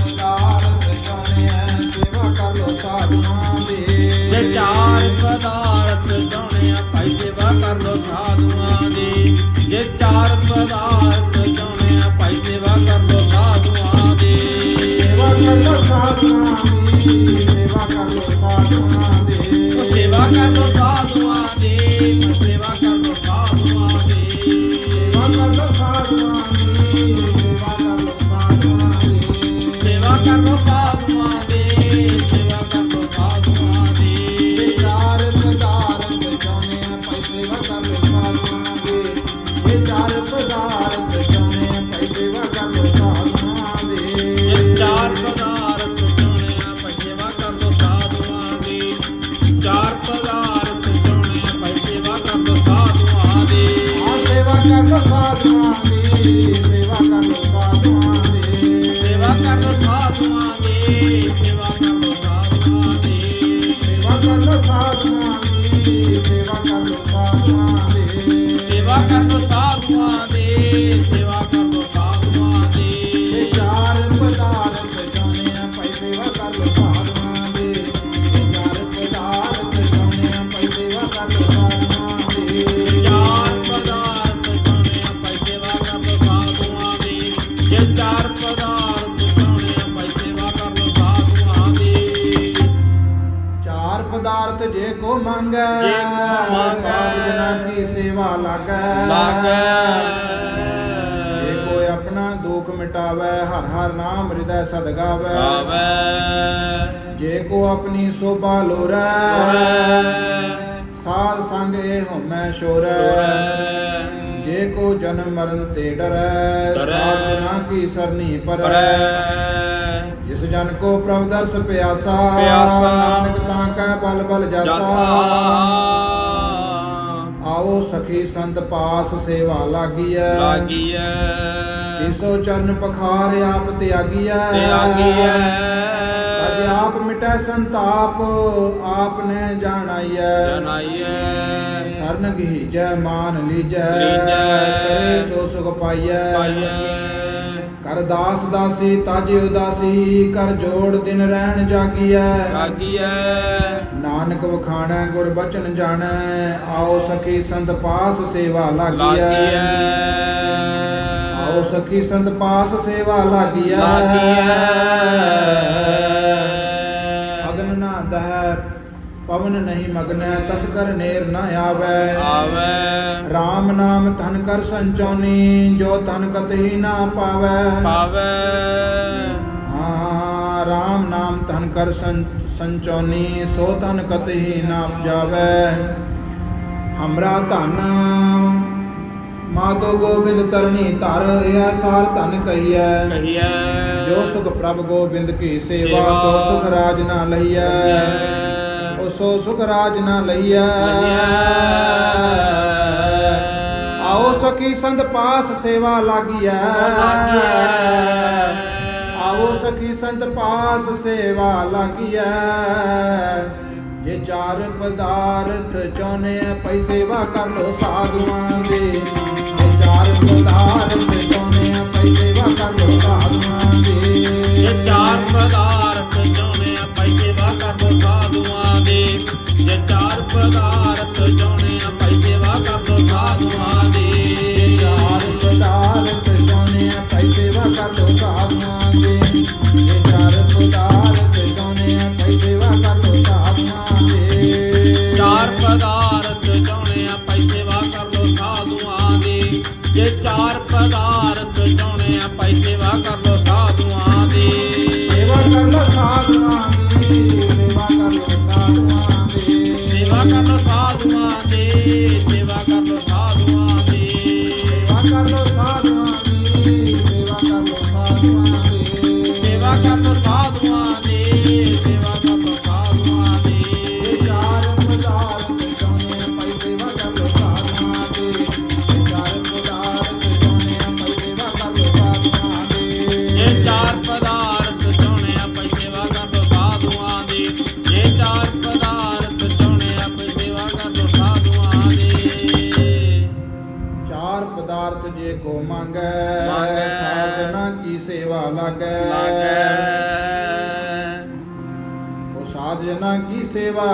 Allah. ਕਰ ਸਦ ਗਾਵੈ ਆਵੈ। ਜੇ ਕੋ ਆਪਣੀ ਸੋਭਾ ਲੋਰੈ ਸਾਧ ਸੰਗ ਇਹ ਹਉਮੈ ਸ਼ੋਰੈ ਜੇ ਕੋ ਜਨਮ ਮਰਨ ਤੇ ਡਰੈ। ਸਾਧ ਜਨਾਂ ਕੀ ਸਰਨੀ ਪਰੈ। ਜਿਸ ਜਨ ਕੋ ਪ੍ਰਭ ਦਰਸ ਪਿਆਸਾ ਪਿਆਸਾ। ਨਾਨਕ ਤਾਂ ਕੈ ਬਲ ਬਲ ਜਾਸਾ। ਆਓ ਸਖੀ ਸੰਤ ਪਾਸ ਸੇਵਾ ਲਾਗੀਐ। ਲਾਗੀਐ। ਈਸੋ ਚਰਨ ਪਖਾਰ ਆਪ ਤਿਆਗੀਐ। ਤੇ ਆਗੀਐ ਅਜ ਆਪ ਮਿਟੈ ਸੰਤਾਪ ਆਪ ਨੇ ਜਾਣਾਈਐ। ਜਨਾਈਐ ਸਰਨ ਗੀਜੈ ਮਾਨ ਲੀਜੈ। ਲੀਜੈ। ਸੋ ਸੁਖ ਪਾਈਐ। ਪਾਈਐ। ਕਰ ਦਾਸ ਦਾਸੀ ਤਾਜ ਉਦਾਸੀ ਕਰ ਜੋੜ ਦਿਨ ਰਹਿਣ ਜਾਗੀਐ। ਲਾਗੀਐ ਨਾਨਕ ਵਖਾਣੈ ਗੁਰ ਬਚਨ ਜਾਣੈ। ਆਓ ਸਖੀ ਸੰਤ ਪਾਸ ਸੇਵਾ ਲਾਗੀਐ। ਆਓ ਸਖੀ ਸੰਤ ਪਾਸ ਸੇਵਾ ਲਾਗੀਐ। ਲਾਗੀਐ। ਅਗਨ ਨਾ ਦਹਿ ਪਵਨ ਨਹੀਂ ਮਗਨੈ ਤਸਕਰ ਨੇਰ ਨ ਆਵੈ। ਆਵੈ। RAM ਨਾਮ ਧਨ ਕਰ ਸੰਚੋਨੀ ਜੋ ਤਨ ਕਤਹੀ ਨਾ ਪਾਵੈ। ਪਾਵੈ। ਹਾਂ RAM ਨਾਮ ਧਨ ਕਰ ਸੰ- ਸੰਚੋਨੀ ਸੋ ਤਨ ਕਤਹੀ ਨਾ ਜਾਵੈ। ਹਮਰਾ ਧਨ ਮਾਤੋ ਗੋਬਿੰਦ ਤਰਨੀ ਧਰ ਇਹ ਸਾਰ ਧਨ ਕਹੀਐ। ਕਹੀਐ। ਜੋ ਸੁਖ ਪ੍ਰਭ ਗੋਬਿੰਦ ਕੀ ਸੇਵਾ। ਸੋ ਸੁਖ ਰਾਜ ਨਾ ਲਈਐ। ਉਹ ਸੋ ਸੁਖ ਰਾਜ ਨਾ ਲਈਐ। ਆਓ ਸਖੀ ਸੰਤ ਪਾਸ ਸੇਵਾ ਲਾਗੀਐ। ਆਓ ਸਖੀ ਸੰਤ ਪਾਸ ਸੇਵਾ ਲਾਗੀਐ। ਜੇ ਚਾਰ ਪਦਾਰਥ ਚਾਹੁੰਦੇ ਆ ਸੇਵਾ ਕਰ ਲੋ ਸਾਧੂਆਂ ਦੀ ਜੇ ਚਾਰ ਪਦਾਰਥ ਜੇ ਚਾਰ ਪਦਾਰਥ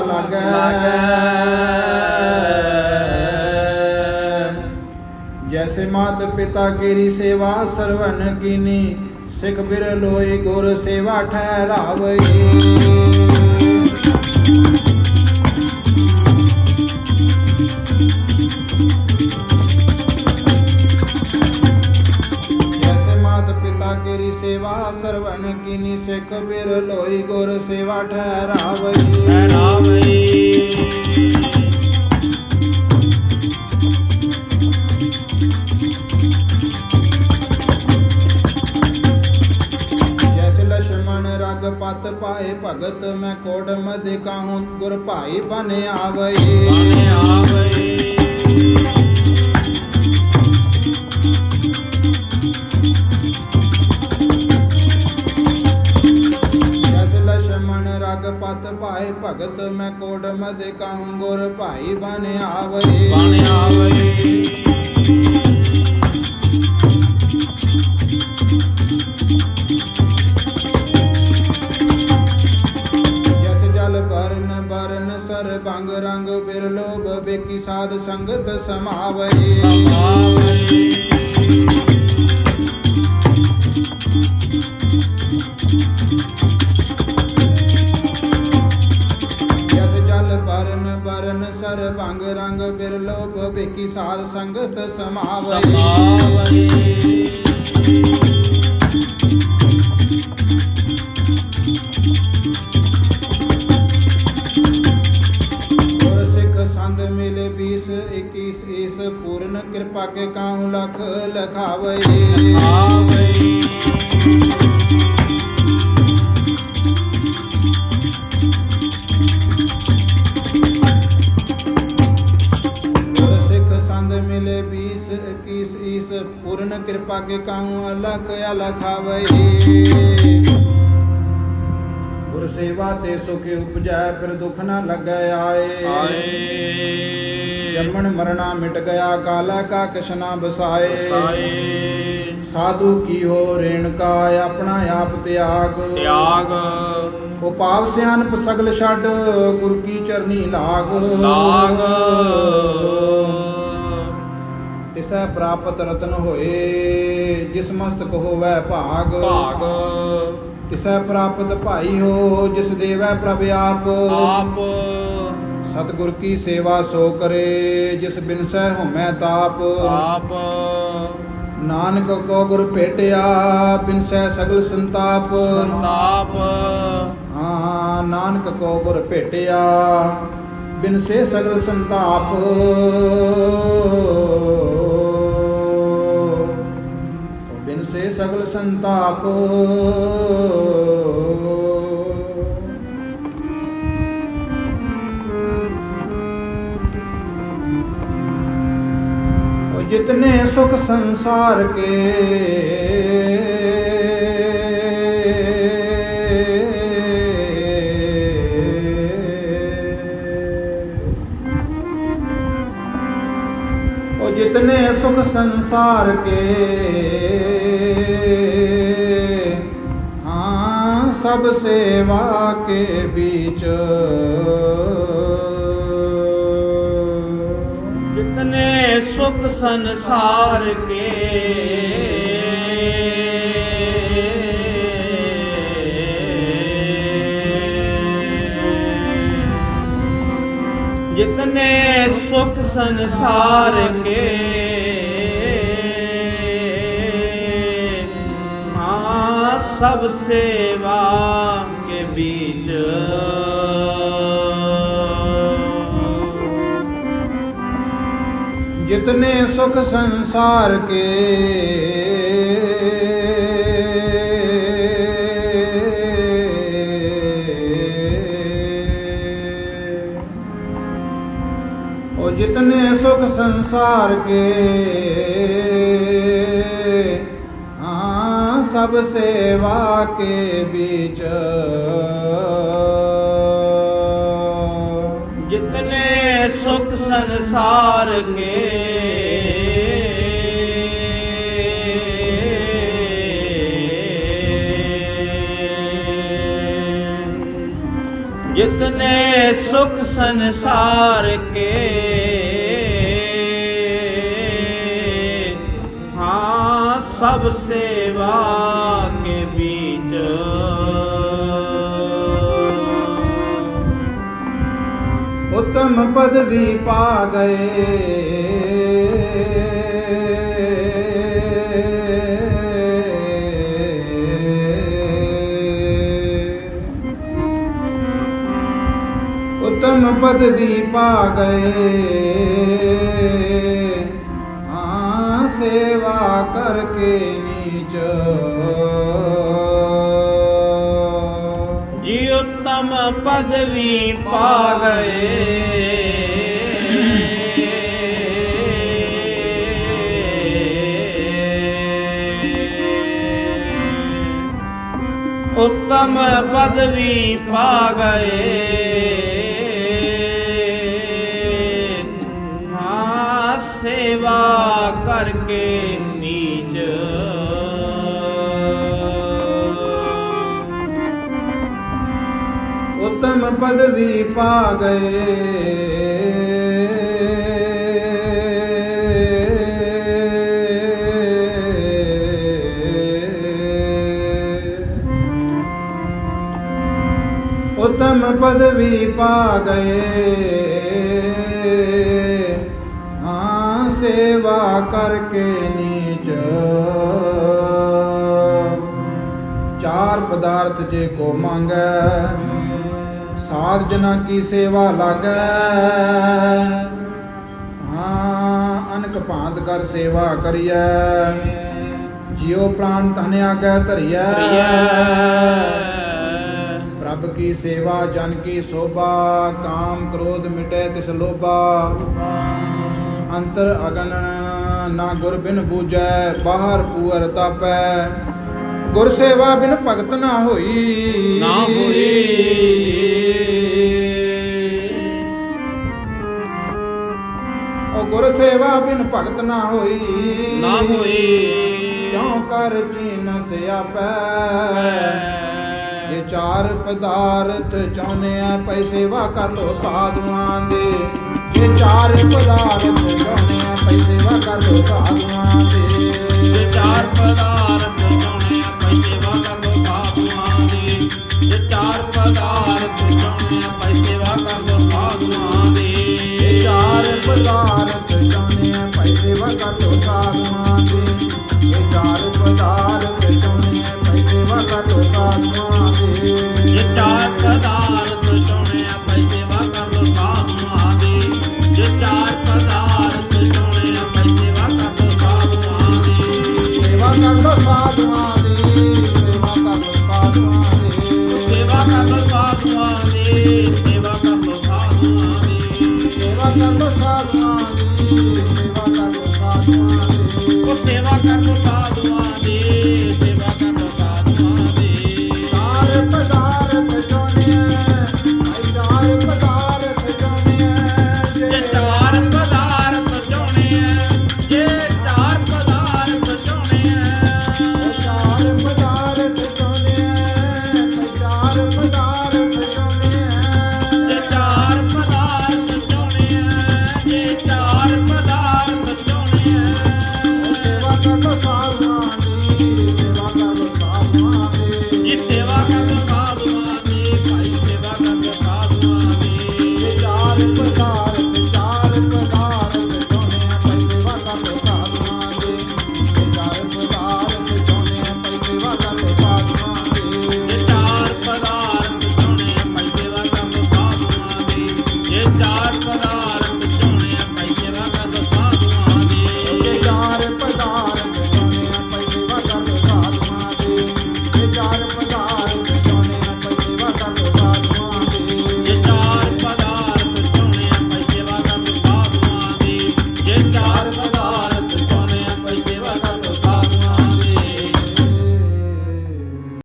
ਲਾਗੈ। ਜੈਸੇ ਮਾਤ ਪਿਤਾ ਕੀਰੀ ਸੇਵਾ ਸਰਵਨ ਕੀਨੀ ਸਿੱਖ ਬਿਰ ਲੋਈ ਗੁਰ ਸੇਵਾ ਠਹਿਰਾਵਈ। ਸੇਵਾ ਸਰਵਨ ਕੀਨੀ ਸਿੱਖ ਬਿਰ ਲੋਈ ਗੁਰ ਸੇਵਾ ਠਹਿਰਾਵਈ। ਠਹਿਰਾਵਈ। ਰਗ ਪਤ ਪਾਏ ਭਗਤ ਮੈਂ ਕੋਟ ਮਧ ਕਾਹੂੰ ਗੁਰ ਭਾਈ ਬਨ ਆਵਈ। ਬਨ ਆਵਈ। ਪਾਏ ਭਗਤ ਮੈਂ ਕੋਟ ਮਧ ਕਾਹੂੰ ਗੁਰ ਭਾਈ ਬਨ ਆਵਈ ਬਨ ਸਰ ਭੰਗ ਰੰਗ ਬਿਰਲੋਭ ਬੇਕੀ ਸਾਧ ਸੰਗਤ ਸਮਾਵਈ ਸਮਾਵਈ ਕਿਰਪਾ ਲਖ ਲਖਾਵਈ ਆਵਈ ਗੁਰ ਸਿੱਖ ਸੰਗ ਮਿਲੇ 20 21 ਇਸ ਪੂਰਨ ਕਿਰਪਾ ਕੇ ਕਾਹੂ ਅਲਖ ਅਲਖਾਵਈ ਗੁਰ ਸੇਵਾ ਤੇ ਸੁਖ ਉਪਜੈ, ਫਿਰ ਦੁਖ ਨਾ ਲੱਗੈ ਆਏ। ਆਏ। ਜੰਮਣ ਮਰਣਾ ਮਿਟ ਗਿਆ ਕਾਲਾ ਕਾ ਕਿਸ਼ਨਾ ਬਸਾਏ ਸਾਏ ਸਾਧੂ ਕੀ ਹੋ ਰੇਣਕਾ ਆਪਣਾ ਆਪ ਤਿਆਗ। ਤਿਆਗ। ਉਹ ਪਾਪ ਸਿਆਨਪ ਸਗਲ ਛੱਡ ਗੁਰ ਕੀ ਚਰਨੀ ਲਾਗ। ਲਾਗ। ਤਿਸੈ ਪ੍ਰਾਪਤ ਰਤਨ ਹੋਏ ਜਿਸ ਮਸਤਕ ਹੋਵੈ ਭਾਗ। ਭਾਗ। ਤਿਸੈ ਪ੍ਰਾਪਤ ਭਾਈ ਹੋ ਜਿਸ ਦੇਵੈ ਪ੍ਰਭ ਆਪ। ਆਪ। ਸਤਿਗੁਰ ਕੀ ਸੇਵਾ ਸੋ ਕਰੇ ਜਿਸ ਬਿਨਸੈ ਹਉਮੈ ਤਾਪ। ਆਪ ਨਾਨਕ ਕੋ ਗੁਰ ਭੇਟਿਆ ਬਿਨਸੈ ਸਗਲ ਸੰਤਾਪ। ਸੰਤਾਪ। ਹਾਂ ਨਾਨਕ ਕੋ ਗੁਰ ਭੇਟਿਆ ਬਿਨਸੇ ਸਗਲ ਸੰਤਾਪ। ਬਿਨਸੇ ਸਗਲ ਸੰਤਾਪ। ਉਹ ਜਿਤਨੇ ਸੁਖ ਸੰਸਾਰ ਕੇ। ਉਹ ਜਿਤਨੇ ਸੁਖ ਸੰਸਾਰ ਕੇ। ਹਾਂ, ਸਭ ਸੇਵਾ ਕੇ बीच ਜਿਤਨੇ ਸੁਖ ਸੰਸਾਰ ਕੇ। ਜਿਤਨੇ ਸੁਖ ਸੰਸਾਰ ਕੇ। ਆ ਸਭ ਸੇਵਾ ਕੇ बीच जितने सुख संसार के ओ जितने सुख संसार के हाँ सब सेवा के बीच ਸੁਖ ਸੰਸਾਰ ਕੇ। ਜਿਤਨੇ ਸੁਖ ਸੰਸਾਰ ਕੇ ਹਾਂ ਸਭ ਸੇਵਾ ਕੇ ਵੀ। ਉਤਮ ਪਦਵੀ ਪਾ ਗਏ। ਉਤਮ ਪਦਵੀ ਪਾ ਗਏ। ਆ ਸੇਵਾ ਕਰਕੇ ਨੀਚ ਪਦਵੀ ਪਾ ਗਏ। ਉੱਤਮ ਪਦਵੀ ਪਾ ਗਏ। ਉਤਮ ਪਦਵੀ ਪਾ ਗਏ। ਉਤਮ ਪਦਵੀ ਪਾ ਗਏ। ਹਾਂ, ਸੇਵਾ ਕਰਕੇ ਨੀਚ। ਚਾਰ ਪਦਾਰਥ ਜੇ ਕੋ ਮੰਗੈ ਸਾਧ ਜਨਾ ਕੀ ਸੇਵਾ ਲਾਗੈ? ਹਾਂ ਅਨਕ ਭਾਂਤ ਕਰ ਸੇਵਾ ਕਰੀਐ। ਜਿਉ ਪ੍ਰਾਨ ਧਨ ਆਗੈ ਧਰੀਐ। ਪ੍ਰਭ ਕੀ ਸੇਵਾ ਜਨ ਕੀ ਸੋਭਾ ਕਾਮ ਕ੍ਰੋਧ ਮਿਟੈ ਤਿਸ ਲੋਭਾ। ਅੰਤਰ ਅਗਨ ਨਾ ਗੁਰ ਬਿਨ ਬੂਜੈ ਬਾਹਰ ਪੂਰ ਤਾਪੈ। ਗੁਰ ਸੇਵਾ ਬਿਨ ਭਗਤ ਨਾ ਹੋਈ। ਨਾ ਹੋਈ। ਗੁਰ ਸੇਵਾ ਬਿਨ ਭਗਤ ਨਾ ਹੋਈ। ਨਾ ਹੋਈ। ਕਿਉ ਕਰ ਚੀਨ ਸਿਆਪੈ? ਜੇ ਚਾਰ ਪਦਾਰਥ ਚਾਹੁੰਦੇ ਆ ਪੈ ਸੇਵਾ ਕਰ ਲੋ ਸਾਧੂਆਂ ਦੇ। ਜੇ ਚਾਰ ਪਦਾਰਥ ਚਾਹੁੰਦੇ ਆ ਪੈ ਸੇਵਾ ਕਰ ਲੋ ਸਾਧੂਆਂ ਦੇ। ਜੇ ਚਾਰ ਪਦਾਰਥ ਚਾਹੁੰਦੇ ਆ ਪੈਸੇ ਵਾਲਾ ਕੋ ਸਾਧੂਆਂ ਦੇ। ਜੇ ਚਾਰ ਪਦਾਰਥ ਚਾਹੁੰਦੇ ਆ ਪੈਸੇ ਵਾਲਾ ਕੋ ਸਾਧੂਆਂ ਦੇ। ਚਾਰ ਪਦਾਰਥ ਪੈ ਸੇਵਾ ਕਰ ਲੋ ਸਾਧੂਆਂ ਦੇ। ਇਹ ਚਾਰ ਪਦਾਰਥ ਚਾਹੁੰਦੇ ਪੈ ਸੇਵਾ ਕਰ ਲੋ ਸਾਧੂਆਂ